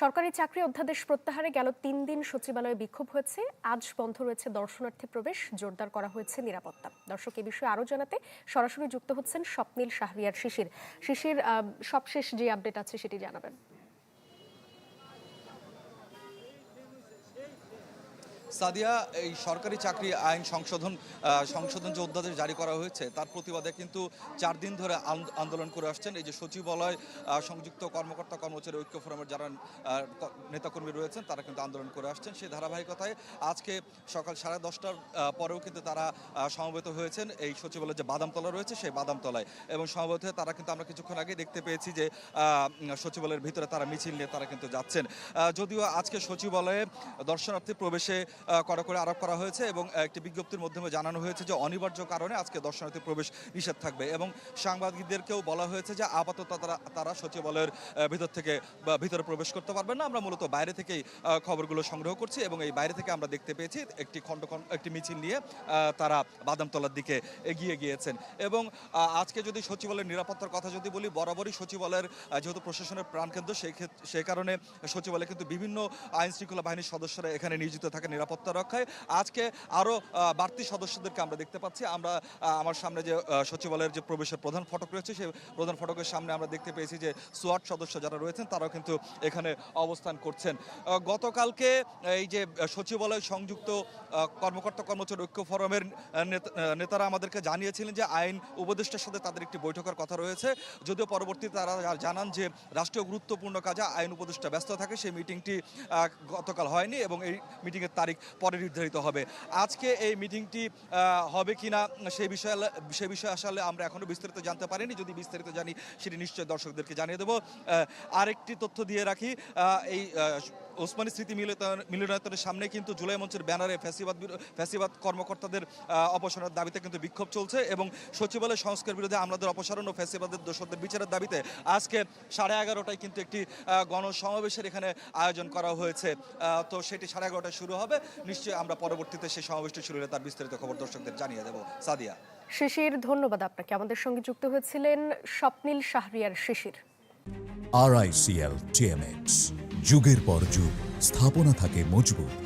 সরকারি চাকরি অধ্যাদেশ প্রত্যাহারে গেল তিন দিন সচিবালয়ে বিক্ষোভ হয়েছে। আজ বন্ধ রয়েছে দর্শনার্থী প্রবেশ, জোরদার করা হয়েছে নিরাপত্তা। দর্শক, এ বিষয়ে আরও জানাতে সরাসরি যুক্ত হচ্ছেন স্বপ্নীল শাহরিয়ার শিশির। শিশির সবশেষ যে আপডেট আছে সেটি জানাবেন। সাদিয়া, এই সরকারি চাকরি আইন সংশোধন সংশোধন যে অধ্যাদেশ জারি করা হয়েছে, তার প্রতিবাদে কিন্তু চার দিন ধরে আন্দোলন করে আসছেন। এই যে সচিবালয় সংযুক্ত কর্মকর্তা কর্মচারী ঐক্য ফোরামের যারা নেতাকর্মী রয়েছেন, তারা কিন্তু আন্দোলন করে আসছেন। সেই ধারাবাহিকতায় আজকে সকাল সাড়ে দশটার পরেও কিন্তু তারা সমবেত হয়েছেন। এই সচিবালয়ের যে বাদামতলা রয়েছে, সেই বাদামতলায়। এবং সমবেত হয়ে তারা কিন্তু আমরা কিছুক্ষণ আগে দেখতে পেয়েছি যে সচিবালয়ের ভিতরে তারা মিছিল নিয়ে তারা কিন্তু যাচ্ছেন। যদিও আজকে সচিবালয়ে দর্শনার্থী প্রবেশে কড়াকড়ি আরোপ করা হয়েছে এবং একটি বিজ্ঞপ্তির মাধ্যমে জানানো হয়েছে যে অনিবার্য কারণে আজকে দর্শনার্থী প্রবেশ নিষেধ থাকবে এবং সাংবাদিকদেরকেও বলা হয়েছে যে আপাতত তারা তারা সচিবালয়ের ভিতর থেকে বা ভিতরে প্রবেশ করতে পারবেন না। আমরা মূলত বাইরে থেকেই খবরগুলো সংগ্রহ করছি এবং এই বাইরে থেকে আমরা দেখতে পেয়েছি একটি খণ্ড একটি মিছিল নিয়ে তারা বাদামতলার দিকে এগিয়ে গিয়েছেন। এবং আজকে যদি সচিবালয়ের নিরাপত্তার কথা যদি বলি, বরাবরই সচিবালয়ের যেহেতু প্রশাসনের প্রাণকেন্দ্র, সেই সেই কারণে সচিবালয়ে কিন্তু বিভিন্ন আইন শৃঙ্খলা বাহিনীর সদস্যরা এখানে নিয়োজিত থাকে নিরাপত্তা রক্ষায়। আজকে আরও বাড়তি সদস্যদেরকে আমরা দেখতে পাচ্ছি। আমরা আমার সামনে যে সচিবালয়ের যে প্রবেশের প্রধান ফটক রয়েছে, সেই প্রধান ফটকের সামনে আমরা দেখতে পেয়েছি যে সোয়াট সদস্য যারা রয়েছেন, তারাও কিন্তু এখানে অবস্থান করছেন। গতকালকে এই যে সচিবালয় সংযুক্ত কর্মকর্তা কর্মচারী ঐক্য ফোরামের নেতারা আমাদেরকে জানিয়েছিলেন যে, আইন উপদেষ্টার সাথে তাদের একটি বৈঠকের কথা রয়েছে। যদিও পরবর্তীতে তারা জানান যে, রাষ্ট্রীয় গুরুত্বপূর্ণ কাজে আইন উপদেষ্টা ব্যস্ত থাকে, সেই মিটিংটি গতকাল হয়নি এবং এই মিটিংয়ের তারিখ পরে নির্ধারিত হবে। আজকে এই মিটিংটি হবে কিনা সেই বিষয়ে, সে বিষয়ে আসলে আমরা এখনও বিস্তারিত জানতে পারিনি। যদি বিস্তারিত জানি, সেটি নিশ্চয় দর্শকদেরকে জানিয়ে দেবো। আরেকটি তথ্য দিয়ে রাখি এই ওসমানী স্মৃতি মিলনায়তন- মিলনায়তনের সামনে কিন্তু জুলাই মঞ্চের ব্যানারে ফ্যাসিবাদ ফ্যাসিবাদ কর্মকর্তাদের অপসারণের দাবিতে কিন্তু বিক্ষোভ চলছে এবং সচিবালয় সংস্কার বিরোধী আমলাদের অপসারণ ও ফ্যাসিবাদের দোষদের বিচারের দাবিতে আজকে সাড়ে এগারোটায় কিন্তু একটি আহ, গণসমাবেশের এখানে আয়োজন করা হয়েছে। আহ, তো সেটি সাড়ে এগারোটায় শুরু হবে। নিশ্চয়ই আমরা পরবর্তীতে সেই সমাবেশটি শুরু হলে তার বিস্তারিত খবর দর্শকদের জানিয়ে দেবো। সাদিয়া। শিশির ধন্যবাদ আপনাকে। আমাদের সঙ্গে যুক্ত হয়েছিলেন স্বপ্নীল শাহরিয়ার শিশির। আরআইসিএল টিএমএক্স যুগের পর যুগ স্থাপনা থাকে মজবুত।